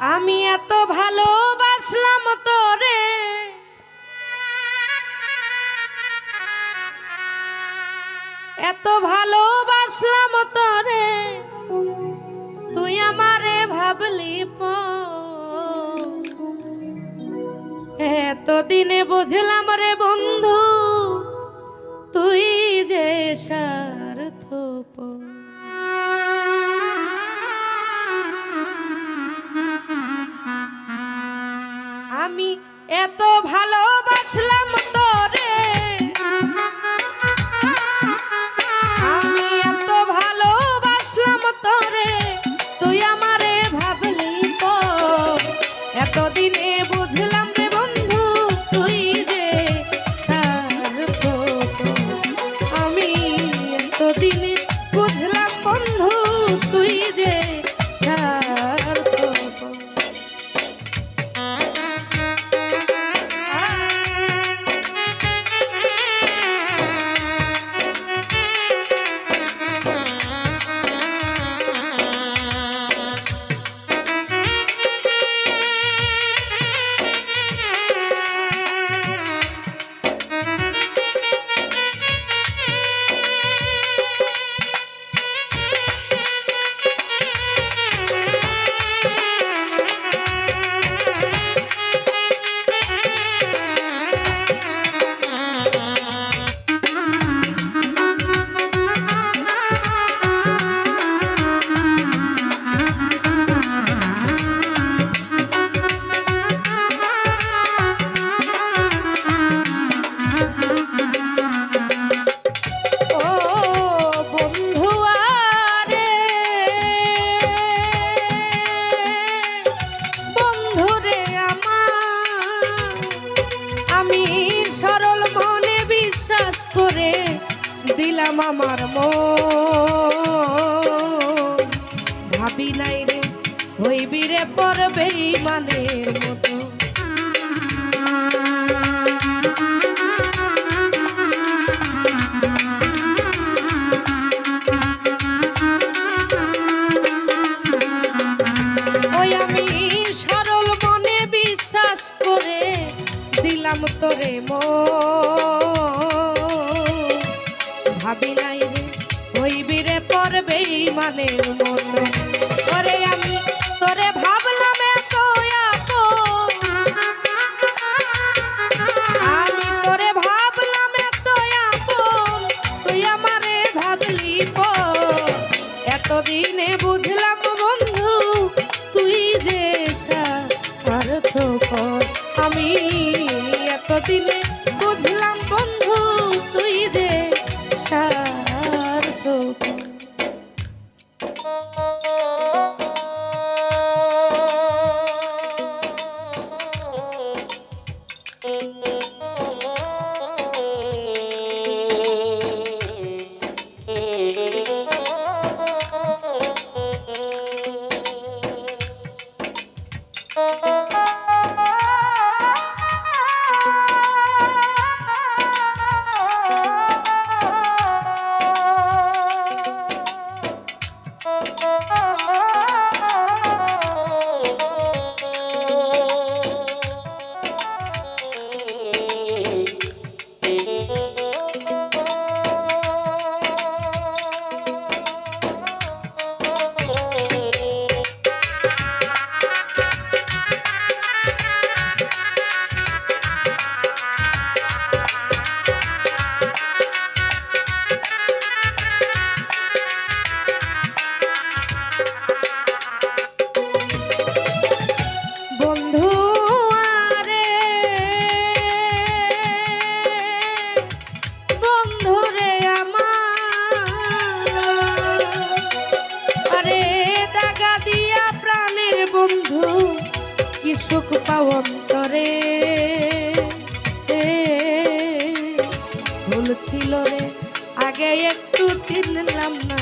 আমি এত ভালোবাসলাম তোরে। এত ভালোবাসলাম তোরে। তুই আমারে ভাবলি এতদিনে বুঝলাম রে বন্ধু, তুই যে সার্থ এত ভালোবাসলাম তোরে। আমি এত ভালোবাসলাম তোরে তুই আমারে ভাবলি তো। এতদিনে আমার মন। ভাবি নাই রে হইবি রে পরবে মানের মতো। মনে দিলাম তোরে মো মানের মতো ওরে আমি, তোরে ভাবলাম এত। আমি তোরে ভাবলাম এত তুই আমারে ভাবলি এতদিনে পাওয়ন্তরে ভুল ছিল রে আগে একটু চিনলাম না।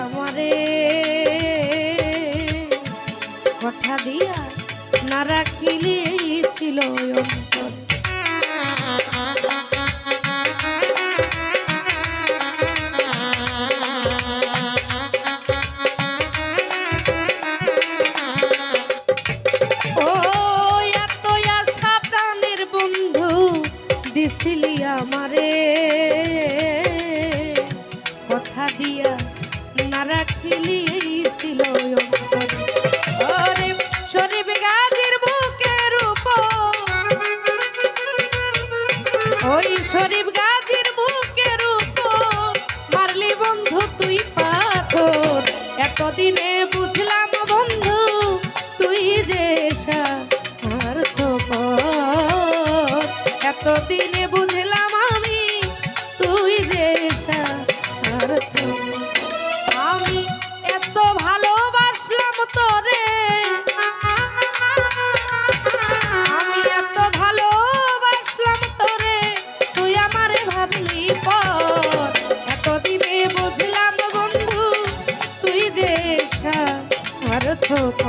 আমারে কথা দিয়া না রাখিলেই ছিল অন্তর। শরীফ গাজীর বুকের উপর মারলি বন্ধু তুই পাথর। এতদিনে বুঝলাম বন্ধু, তুই যে সার এতদিন Oh.